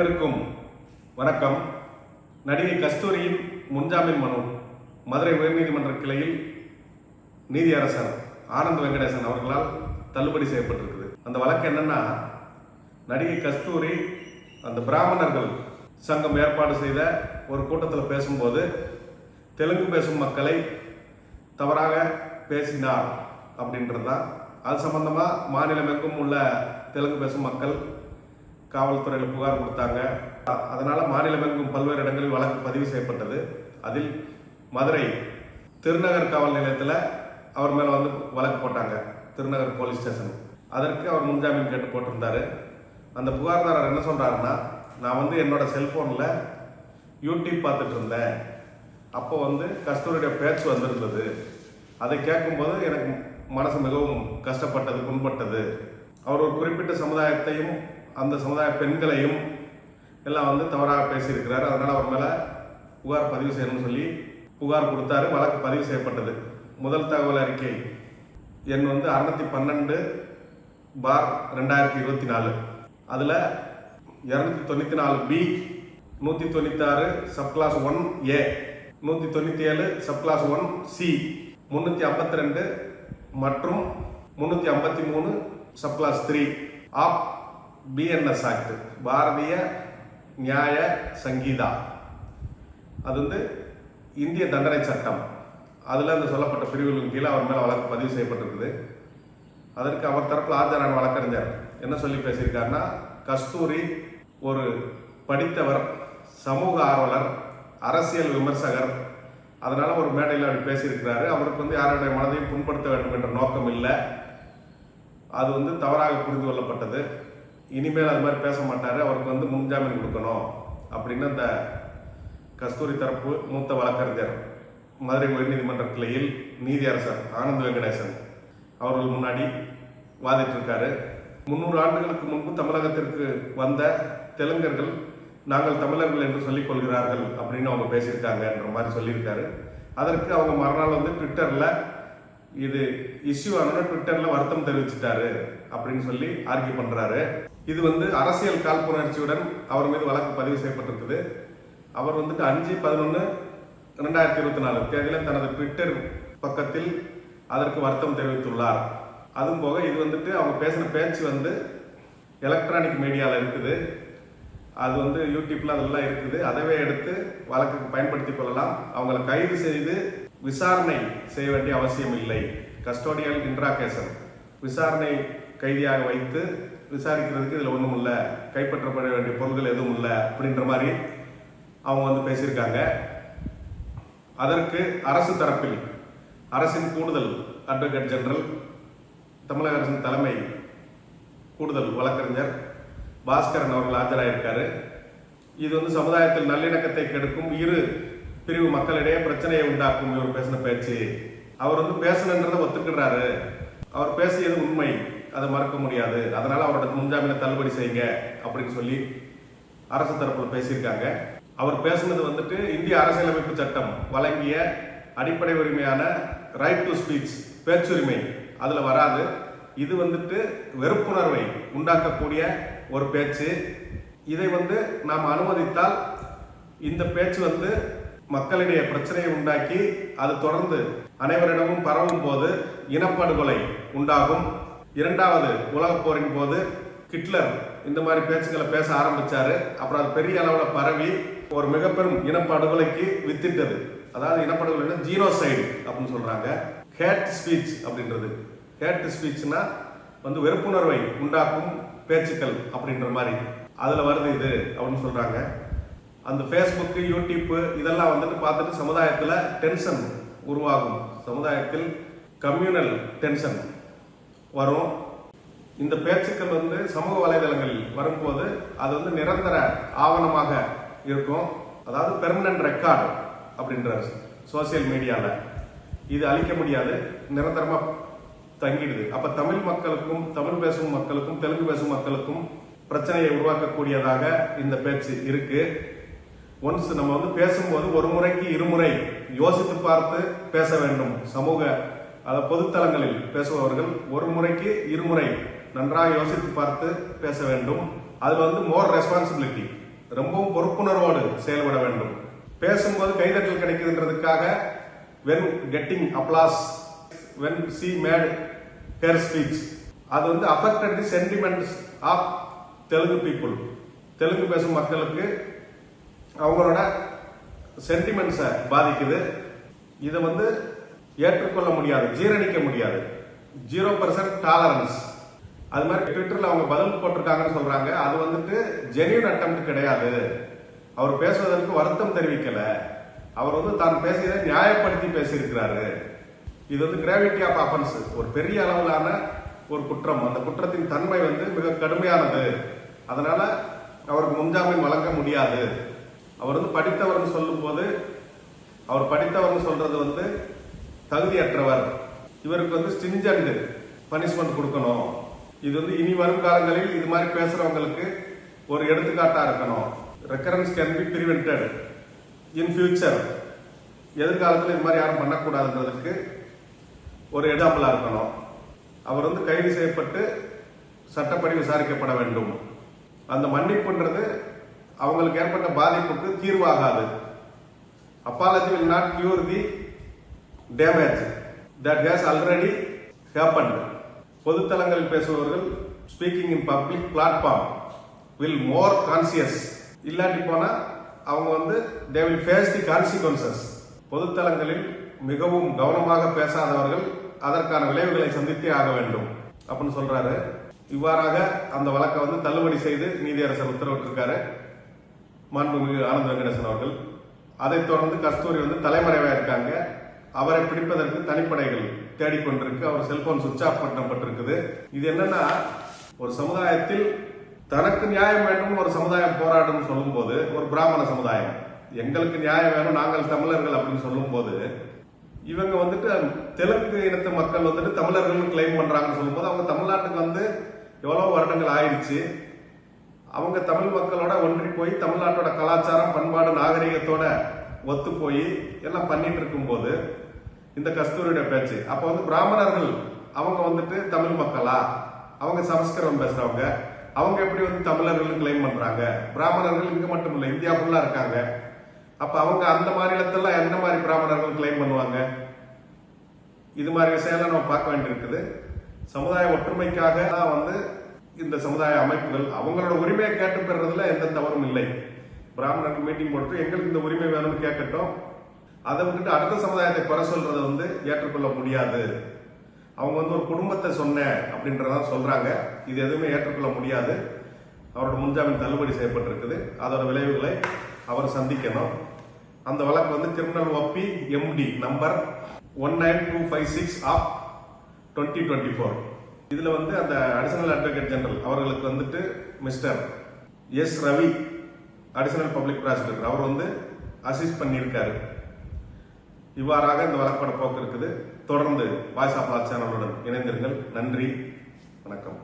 அனைவருக்கும் வணக்கம். நடிகை கஸ்தூரியின் முன்ஜாமீன் மனு மதுரை உயர்நீதிமன்ற கிளையில் நீதியரசர் ஆனந்த் வெங்கடேசன் அவர்களால் தள்ளுபடி செய்யப்பட்டிருக்குது. அந்த வழக்கு என்னன்னா நடிகை கஸ்தூரி அந்த பிராமணர்கள் சங்கம் ஏற்பாடு செய்த ஒரு கூட்டத்தில் பேசும்போது தெலுங்கு பேசும் மக்களை தவறாக பேசினார் அப்படின்றது தான் அது சம்பந்தமாக மாநிலமெங்கும் உள்ள தெலுங்கு பேசும் மக்கள் காவல்துறையில் புகார் கொடுத்தாங்க. அதனால் மாநிலமெங்கும் பல்வேறு இடங்களில் வழக்கு பதிவு செய்யப்பட்டது. அதில் மதுரை திருநகர் காவல் நிலையத்தில் அவர் மேலே வந்து வழக்கு போட்டாங்க திருநகர் போலீஸ் ஸ்டேஷன். அதற்கு அவர் முன்ஜாமீன் கேட்டு போட்டிருந்தாரு. அந்த புகார்தாரர் என்ன சொல்கிறாருன்னா நான் வந்து என்னோட செல்ஃபோனில் யூடியூப் பார்த்துட்டு இருந்தேன். அப்போ வந்து கஸ்தூரியுடைய பேச்சு வந்திருந்தது. அதை கேட்கும்போது எனக்கு மனசு மிகவும் கஷ்டப்பட்டது புண்பட்டது. அவர் ஒரு குறிப்பிட்ட சமுதாயத்தையும் அந்த சமுதாய பெண்களையும் எல்லாம் வந்து தவறாக பேசியிருக்கிறார். அதனால் அவர் மேலே புகார் பதிவு செய்யணும்னு சொல்லி புகார் கொடுத்தாரு. வழக்கு பதிவு செய்யப்பட்டது. முதல் தகவல் அறிக்கை எண் வந்து அறுநூத்தி பன்னெண்டு பார் ரெண்டாயிரத்தி இருபத்தி நாலு. அதில் இரநூத்தி தொண்ணூற்றி நாலு பி நூற்றி தொண்ணூத்தாறு சப்கிளாஸ் ஒன் ஏ நூற்றி தொண்ணூற்றி ஏழு சப்கிளாஸ் ஒன் சி முந்நூற்றி ஐம்பத்தி ரெண்டு மற்றும் முந்நூற்றி ஐம்பத்தி மூணு subclass three of BNS act Bharatiya Nyaya Sanhita. அது வந்து இந்திய தண்டனை சட்டம். அதில் அந்த சொல்லப்பட்ட பிரிவுகளின் கீழே அவர் மேலே வழக்கு பதிவு செய்யப்பட்டிருக்குது. அதற்கு அவர் தரப்பில் ஆஜரான வழக்கறிஞர் என்ன சொல்லி பேசியிருக்காருன்னா கஸ்தூரி ஒரு படித்தவர் சமூக ஆர்வலர் அரசியல் விமர்சகர். அதனால் ஒரு மேடையில் அவர் பேசியிருக்கிறாரு. அவருக்கு வந்து யாருடைய மனதையும் புண்படுத்த வேண்டும் என்ற நோக்கம் இல்லை. அது வந்து தவறாக புரிந்து கொள்ளப்பட்டது. இனிமேல் அது மாதிரி பேச மாட்டார். அவருக்கு வந்து முன்ஜாமீன் கொடுக்கணும் அப்படின்னு அந்த கஸ்தூரி தரப்பு மூத்த வழக்கறிஞர் மதுரை உயர்நீதிமன்ற கிளையில் நீதியரசர் ஆனந்த் வெங்கடேசன் அவர்கள் முன்னாடி வாதிட்டிருக்காரு. முந்நூறு ஆண்டுகளுக்கு முன்பு தமிழகத்திற்கு வந்த தெலுங்கர்கள் நாங்கள் தமிழர்கள் என்று சொல்லிக் கொள்கிறார்கள் அப்படின்னு அவங்க பேசியிருக்காங்கன்ற மாதிரி சொல்லியிருக்காரு. அதற்கு அவங்க மறுநாள் வந்து ட்விட்டரில் இது இஷ்யூ ட்விட்டரில் வருத்தம் தெரிவிச்சிட்டாரு அப்படின்னு சொல்லி ஆர்கியூ பண்ணுறாரு இது வந்து அரசியல் காழ்ப்புணர்ச்சியுடன் அவர் மீது வழக்கு பதிவு செய்யப்பட்டிருக்குது. அவர் வந்துட்டு அஞ்சு பதினொன்று ரெண்டாயிரத்தி இருபத்தி நாலு தேதியில் தனது ட்விட்டர் பக்கத்தில் அதற்கு வருத்தம் தெரிவித்துள்ளார். அதுவும் போக இது வந்துட்டு அவங்க பேசின பேச்சு வந்து எலக்ட்ரானிக் மீடியாவில் இருக்குது. அது வந்து யூடியூப்பில் அதெல்லாம் இருக்குது. அதவே எடுத்து வழக்குக்கு பயன்படுத்திக் கொள்ளலாம். அவங்கள கைது செய்து விசாரணை செய்ய வேண்டிய அவசியம் இல்லை கஸ்டோடியல் இன்ட்ராகேஷன் விசாரணை கைதியாக வைத்து விசாரிக்கிறதுக்கு இதில் ஒன்றும் இல்லை. கைப்பற்றப்பட வேண்டிய பொருட்கள் எதுவும் இல்லை அப்படின்ற மாதிரி அவங்க வந்து பேசியிருக்காங்க. அதற்கு அரசு தரப்பில் அரசின் கூடுதல் அட்வொகேட் ஜெனரல் தமிழக அரசின் தலைமை கூடுதல் வழக்கறிஞர் பாஸ்கரன் அவர்கள் ஆஜராயிருக்காரு. இது வந்து சமுதாயத்தில் நல்லிணக்கத்தை கெடுக்கும் இரு பிரிவு மக்களிடையே பிரச்சனையை உண்டாக்கும் இவர் பேசின பேச்சு. அவர் வந்து பேசணுன்றதை ஒத்துக்கிறாரு அவர் பேசியது உண்மை. அதை மறக்க முடியாது. அதனால அவரோட முன்ஜாமீனை தள்ளுபடி செய்யுங்க அப்படின்னு சொல்லி அரசு தரப்புல பேசியிருக்காங்க. அவர் பேசுனது வந்துட்டு இந்திய அரசியலமைப்பு சட்டம் வழங்கிய அடிப்படை உரிமையான ரைட் டு ஸ்பீச் பேச்சுரிமை. அதில் வராது. இது வந்துட்டு வெறுப்புணர்வை உண்டாக்கக்கூடிய ஒரு பேச்சு. இதை வந்து நாம் அனுமதித்தால் இந்த பேச்சு வந்து மக்களிடையே பிரச்சனையை உண்டாக்கி அது தொடர்ந்து அனைவரிடமும் பரவும் போது இனப்படுகொலை உண்டாகும். இரண்டாவது உலகப் போரின் போது ஹிட்லர் இந்த மாதிரி பேச்சுக்களை பேச ஆரம்பிச்சாரு. அப்புறம் அது பெரிய அளவில் பரவி ஒரு மிகப்பெரும் இனப்படுகொலைக்கு வித்திட்டது. அதாவது இனப்படுகொலை ஜீனோசைடு அப்படின்னு சொல்றாங்க. ஹேட் ஸ்பீச் அப்படின்றது. ஹேட் ஸ்பீச்னா வந்து வெறுப்புணர்வை உண்டாக்கும் பேச்சுக்கள் அப்படின்ற மாதிரி. அதில் வருது இது அப்படின்னு சொல்றாங்க. அந்த ஃபேஸ்புக்கு யூடியூப்பு இதெல்லாம் வந்துட்டு பார்த்துட்டு சமுதாயத்தில் டென்ஷன் உருவாகும். சமுதாயத்தில் கம்யூனல் டென்ஷன் வரும். இந்த பேச்சுக்கள் வந்து சமூக வலைதளங்களில் வரும்போது அது வந்து நிரந்தர ஆவணமாக இருக்கும். அதாவது பெர்மனன்ட் ரெக்கார்டு அப்படின்றார் சோசியல் மீடியாவில் இது அழிக்க முடியாது நிரந்தரமாக தங்கிடுது. அப்போ தமிழ் மக்களுக்கும் தமிழ் பேசும் மக்களுக்கும் தெலுங்கு பேசும் மக்களுக்கும் பிரச்சனையை உருவாக்கக்கூடியதாக இந்த பேச்சு இருக்குது ஒன்ஸ் நம்ம வந்து பேசும்போது ஒரு முறைக்கு இருமுறை யோசித்து பார்த்து பேச வேண்டும். சமூக அதாவது பொதுத்தளங்களில் பேசுபவர்கள் ஒரு முறைக்கு இருமுறை நன்றாக யோசித்து பார்த்து பேச வேண்டும். அது வந்து மோர் ரெஸ்பான்சிபிலிட்டி ரொம்பவும் பொறுப்புணர்வோடு செயல்பட வேண்டும். பேசும்போது கைதட்டல் கிடைக்குதுன்றதுக்காக when getting applause when she made hate speech அது வந்து affected the sentiments of Telugu people Telugu பேசும் மக்களுக்கு அவங்களோட சென்டிமெண்ட்ஸை பாதிக்குது. இதை வந்து ஏற்றுக்கொள்ள முடியாது ஜீரணிக்க முடியாது. ஜீரோ பர்சன்ட் டாலரன்ஸ் அது மாதிரி ட்விட்டரில் அவங்க பதில் போட்டிருக்காங்கன்னு சொல்கிறாங்க அது வந்துட்டு ஜெனியூன் அட்டம் கிடையாது. அவர் பேசுவதற்கு வருத்தம் தெரிவிக்கலை. அவர் வந்து தான் பேசியதை நியாயப்படுத்தி பேசியிருக்கிறாரு. இது வந்து கிராவிட்டி ஆஃப் அஃபன்ஸ் ஒரு பெரிய அளவிலான ஒரு குற்றம். அந்த குற்றத்தின் தன்மை வந்து மிக கடுமையானது. அதனால் அவருக்கு முன்ஜாமீன் வழங்க முடியாது. அவர் வந்து படித்தவர்னு சொல்லும்போது அவர் படித்தவர்னு சொல்றது வந்து தகுதியற்றவர். இவருக்கு வந்து ஸ்டிஞ்சண்ட் பனிஷ்மெண்ட் கொடுக்கணும். இது வந்து இனி வரும் காலங்களில் இது மாதிரி பேசுறவங்களுக்கு ஒரு எடுத்துக்காட்டா இருக்கணும். Recurrence can be prevented in future எதிர்காலத்தில் இது மாதிரி யாரும் பண்ணக்கூடாதுன்றதுக்கு ஒரு எக்ஸாம்பிளா இருக்கணும். அவர் வந்து கைது செய்யப்பட்டு சட்டப்படி விசாரிக்கப்பட வேண்டும். அந்த மன்னிப்புன்றது அவங்களுக்கு ஏற்பட்ட பாதிப்புக்கு தீர்வாகாது. Apology will not cure the damage that has already happen பொதுத்தலங்களில் பேசுபவர்கள் speaking in public platform will more conscious இல்லாட்டி போனால் அவங்க வந்து they will face the consequences பொதுத்தலங்களில் மிகவும் கவனமாக பேசாதவர்கள் அதற்கான விளைவுகளை சந்தித்தே ஆக வேண்டும். அப்படின்னு சொல்றாரு. இவ்வாறாக அந்த வழக்கை வந்து தள்ளுபடி செய்து நீதியரசர் உத்தரவிட்டிருக்காரு. மாண்புமிகு ஆனந்த வெங்கடேசன் அவர்கள். அதைத் தொடர்ந்து கஸ்தூரி வந்து தலைமறைவாக இருக்காங்க. அவரை பிடிப்பதற்கு தனிப்படைகள் தேடிக்கொண்டிருக்கு அவர் செல்போன் சுவிட்ச் ஆஃப் பண்ணப்பட்டிருக்குது. இது என்னன்னா ஒரு சமுதாயத்தில் தனக்கு நியாயம் வேண்டும் ஒரு சமுதாயம் போராடும் சொல்லும்போது ஒரு பிராமண சமுதாயம். எங்களுக்கு நியாயம் வேணும் நாங்கள் தமிழர்கள் அப்படின்னு சொல்லும்போது இவங்க வந்துட்டு தெலுங்கு இனத்து மக்கள் வந்துட்டு தமிழர்கள் கிளைம் பண்றாங்கன்னு சொல்லும்போது அவங்க தமிழ்நாட்டுக்கு வந்து எவ்வளவு வருடங்கள் ஆயிடுச்சு. அவங்க தமிழ் மக்களோட ஒன்றி போய் தமிழ்நாட்டோட கலாச்சாரம் பண்பாடு நாகரிகத்தோட ஒத்து போய் எல்லாம் பண்ணிட்டு இருக்கும்போது இந்த கஸ்தூரியோட பேச்சு. அப்ப வந்து பிராமணர்கள் அவங்க வந்துட்டு தமிழ் மக்களா? அவங்க சமஸ்கிருதம் பேசுறவங்க. அவங்க எப்படி வந்து தமிழர்கள் கிளைம் பண்றாங்க? பிராமணர்கள் இங்க மட்டும் இல்லை இந்தியா ஃபுல்லா இருக்காங்க. அப்ப அவங்க அந்த மாநிலத்தெல்லாம் எந்த மாதிரி பிராமணர்கள் கிளைம் பண்ணுவாங்க? இது மாதிரி விஷயம்லாம் நம்ம பார்க்க வேண்டியிருக்குது. சமுதாய ஒற்றுமைக்காக தான் வந்து இந்த சமுதாய அமைப்புகள் அவங்களோட உரிமையை கேட்டு பெறதுல எந்த தவறும் இல்லை. பிராமணர்கள் மீட்டிங் போட்டு எங்களுக்கு இந்த உரிமை வேணும்னு கேட்கட்டும். அதை விட்டுட்டு அடுத்த சமுதாயத்தை குறை சொல்றதை வந்து ஏற்றுக்கொள்ள முடியாது. அவங்க வந்து ஒரு குடும்பத்தை சொன்னேன் அப்படின்றதான் சொல்றாங்க. இது எதுவுமே ஏற்றுக்கொள்ள முடியாது. அவரோட முன்ஜாமீன் தள்ளுபடி செய்யப்பட்டிருக்குது. அதோட விளைவுகளை அவர் சந்திக்கணும். அந்த வழக்கு வந்து criminal O P MD number one nine two five six of twenty twenty four இதுல வந்து அந்த அடிஷனல் அட்வொகேட் ஜெனரல் அவர்களுக்கு வந்துட்டு mister S Ravi additional public prosecutor அவர் வந்து அசிஸ்ட் பண்ணியிருக்காரு. இவ்வாறாக இந்த வழக்கோட போக்கு இருக்குது. தொடர்ந்து வாய்ஸ் ஆஃப் சேனலுடன் இணைந்திருங்கள். நன்றி. வணக்கம்.